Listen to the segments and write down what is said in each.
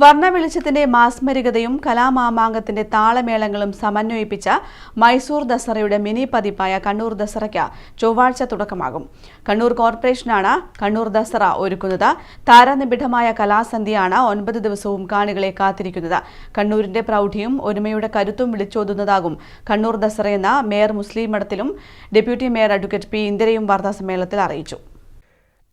വർണവെളിച്ചത്തിന്റെ മാസ്മരികതയും കലാമാമാങ്കത്തിന്റെ താളമേളങ്ങളും സമന്വയിപ്പിച്ച മൈസൂർ ദസറയുടെ മിനി പതിപ്പായ കണ്ണൂർ ദസറയ്ക്ക് ചൊവ്വാഴ്ച തുടക്കമാകും. കണ്ണൂർ കോർപ്പറേഷനാണ് കണ്ണൂർ ദസറ ഒരുക്കുന്നത്. താരനിബിഡമായ കലാസന്ധ്യയാണ് ഒൻപത് ദിവസവും കാണികളെ കാത്തിരിക്കുന്നത്. കണ്ണൂരിന്റെ പ്രൗഢിയും ഒരുമയുടെ കരുത്തും വിളിച്ചോതുന്നതാകും കണ്ണൂർ ദസറയെന്ന് മേയർ മുസ്ലിം മഠത്തിലും ഡെപ്യൂട്ടി മേയർ അഡ്വക്കേറ്റ് പി ഇന്ദിരയും വാർത്താസമ്മേളനത്തിൽ അറിയിച്ചു.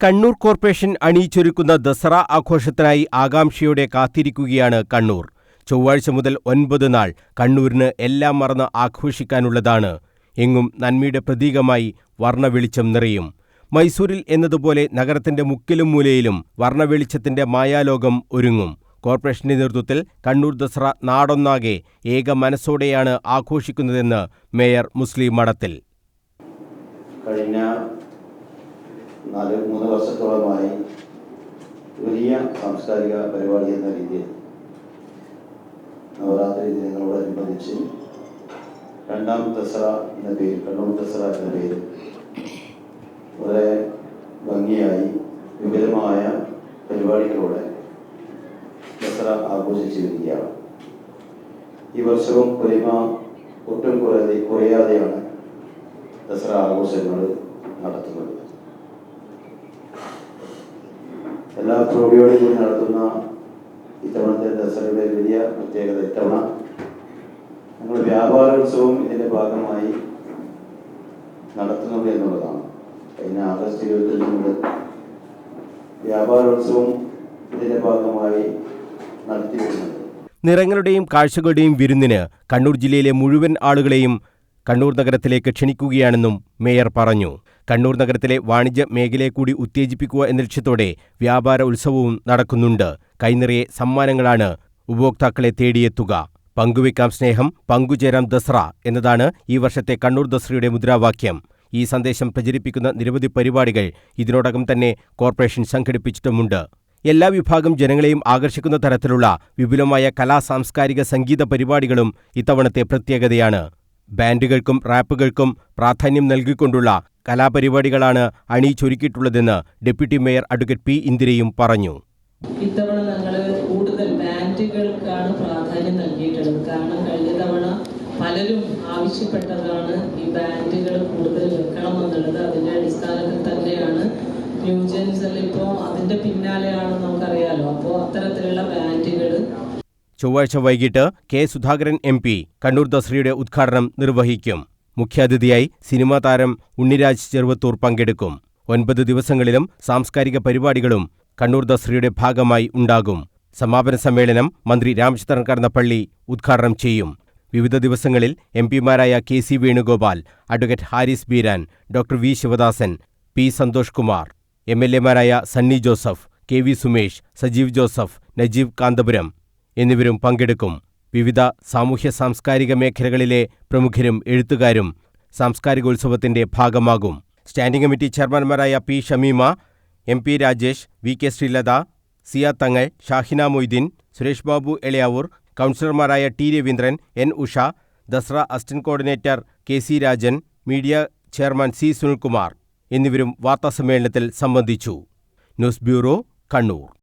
കണ്ണൂർ കോർപ്പറേഷൻ അണിയിച്ചൊരുക്കുന്ന ദസറ ആഘോഷത്തിനായി ആകാംക്ഷയോടെ കാത്തിരിക്കുകയാണ് കണ്ണൂർ. ചൊവ്വാഴ്ച മുതൽ ഒൻപത് നാൾ കണ്ണൂരിന് എല്ലാം മറന്ന് ആഘോഷിക്കാനുള്ളതാണ്. എങ്ങും നന്മയുടെ പ്രതീകമായി വർണവെളിച്ചം നിറയും. മൈസൂരിൽ എന്നതുപോലെ നഗരത്തിന്റെ മുക്കിലും മൂലയിലും വർണവെളിച്ചത്തിന്റെ മായാലോകം ഒരുങ്ങും. കോർപ്പറേഷന്റെ നേതൃത്വത്തിൽ കണ്ണൂർ ദസറ നാടൊന്നാകെ ഏക മനസ്സോടെയാണ് ആഘോഷിക്കുന്നതെന്ന് മേയർ മുസ്ലിം മഠത്തിൽ. കഴിഞ്ഞ നാല് മൂന്ന് വർഷത്തോളമായി വലിയ സാംസ്കാരിക പരിപാടി എന്ന രീതിയിൽ നവരാത്രി ദിനങ്ങളോടനുബന്ധിച്ച് രണ്ടാം ദസറ എന്ന പേര് കണ്ണൂർ ദസറ എന്ന പേര് വളരെ ഭംഗിയായി വിപുലമായ പരിപാടികളോടെ ദസറ ആഘോഷിച്ചു വരികയാണ് ഈ വർഷവും പൊലിമ ഒട്ടും കുറയാതെ കുറയാതെയാണ് ദസറ ആഘോഷങ്ങൾ നടത്തുന്നത്. എല്ലാ പ്രൗഢിയോടും കൂടി നടത്തുന്ന ഇത്തവണത്തെ ദസറയുടെ വലിയ പ്രത്യേകത ഇത്തവണ. ഞങ്ങൾ വ്യാപാരോത്സവം ഇതിന്റെ ഭാഗമായി നടത്തുന്നുണ്ട് എന്നുള്ളതാണ്. കഴിഞ്ഞ ആഗസ്റ്റ് ഇരുപത്തൊന്ന് മുതൽ വ്യാപാരോത്സവം ഇതിന്റെ ഭാഗമായി നടത്തി വരുന്നുണ്ട്. നിറങ്ങളുടെയും കാഴ്ചകളുടെയും വിരുന്നിന് കണ്ണൂർ ജില്ലയിലെ മുഴുവൻ ആളുകളെയും കണ്ണൂർ നഗരത്തിലേക്ക് ക്ഷണിക്കുകയാണെന്നും മേയർ പറഞ്ഞു. കണ്ണൂർ നഗരത്തിലെ വാണിജ്യ മേഖലയെ കൂടി ഉത്തേജിപ്പിക്കുക എന്ന ലക്ഷ്യത്തോടെ വ്യാപാര ഉത്സവവും നടക്കുന്നുണ്ട്. കൈനിറയെ സമ്മാനങ്ങളാണ് ഉപഭോക്താക്കളെ തേടിയെത്തുക. പങ്കുവെക്കാം സ്നേഹം പങ്കുചേരാം ദസറ എന്നതാണ് ഈ വർഷത്തെ കണ്ണൂർ ദസറയുടെ മുദ്രാവാക്യം. ഈ സന്ദേശം പ്രചരിപ്പിക്കുന്ന നിരവധി പരിപാടികൾ ഇതിനോടകം തന്നെ കോർപ്പറേഷൻ സംഘടിപ്പിച്ചിട്ടുമുണ്ട്. എല്ലാ വിഭാഗം ജനങ്ങളെയും ആകർഷിക്കുന്ന തരത്തിലുള്ള വിപുലമായ കലാ സാംസ്കാരിക സംഗീത പരിപാടികളും ഇത്തവണത്തെ പ്രത്യേകതയാണ്. ബാൻഡുകൾക്കും റാപ്പുകൾക്കും പ്രാധാന്യം നൽകിക്കൊണ്ടുള്ള കലാപരിപാടികളാണ് അണിയിച്ചൊരുക്കിയിട്ടുള്ളതെന്ന് ഡെപ്യൂട്ടി മേയർ അഡ്വക്കേറ്റ് പി ഇന്ദിരയും പറഞ്ഞു. ഇത്തവണ ഞങ്ങൾ കൂടുതൽ ബാൻഡുകൾക്കാണ് പ്രാധാന്യം നൽകിയിട്ടുള്ളത്. കാരണം കഴിഞ്ഞ തവണ പലരും ആവശ്യപ്പെട്ടതാണ് ഈ ബാൻഡുകൾ കൂടുതൽ വെക്കണം എന്നുള്ളത്. അതിന്റെ അടിസ്ഥാനത്തിൽ തന്നെയാണ് ന്യൂജൻസ് ഇപ്പോൾ അതിന്റെ പിന്നാലെയാണ് നമുക്കറിയാലോ. അപ്പോൾ അത്തരത്തിലുള്ള ബാൻഡുകൾ ചൊവ്വാഴ്ച വൈകിട്ട് K Sudhakaran M P Kannur ദസറയുടെ ഉദ്ഘാടനം നിർവഹിക്കും. മുഖ്യാതിഥിയായി സിനിമാ താരം ഉണ്ണിരാജ് ചെറുവത്തൂർ പങ്കെടുക്കും. ഒൻപത് ദിവസങ്ങളിലും സാംസ്കാരിക പരിപാടികളും കണ്ണൂർ ദസ്രയുടെ ഭാഗമായി ഉണ്ടാകും. സമാപന സമ്മേളനം മന്ത്രി രാമചന്ദ്രൻ കടന്നപ്പള്ളി ഉദ്ഘാടനം ചെയ്യും. വിവിധ ദിവസങ്ങളിൽ M പിമാരായ K C Venugopal advocate Haris Beeran doctor V Sivadasan P Santhosh Kumar M L എമാരായ Sunny Joseph K V Sumesh Sajeev Joseph Najeeb Kanthapuram എന്നിവരും പങ്കെടുക്കും. വിവിധ സാമൂഹ്യ സാംസ്കാരിക മേഖലകളിലെ പ്രമുഖരും എഴുത്തുകാരും സാംസ്കാരികോത്സവത്തിന്റെ ഭാഗമാകും. Standing committee ചെയർമാൻമാരായ P Shameema M P Rajesh V K Sreelatha Siya Thangal Shahina Moideen Suresh Babu Elayavoor കൗൺസിലർമാരായ T Raveendran N Usha Dasara assistant coordinator K C Rajan media chairman C Sunilkumar എന്നിവരും വാർത്താസമ്മേളനത്തിൽ സംബന്ധിച്ചു. News bureau Kannur.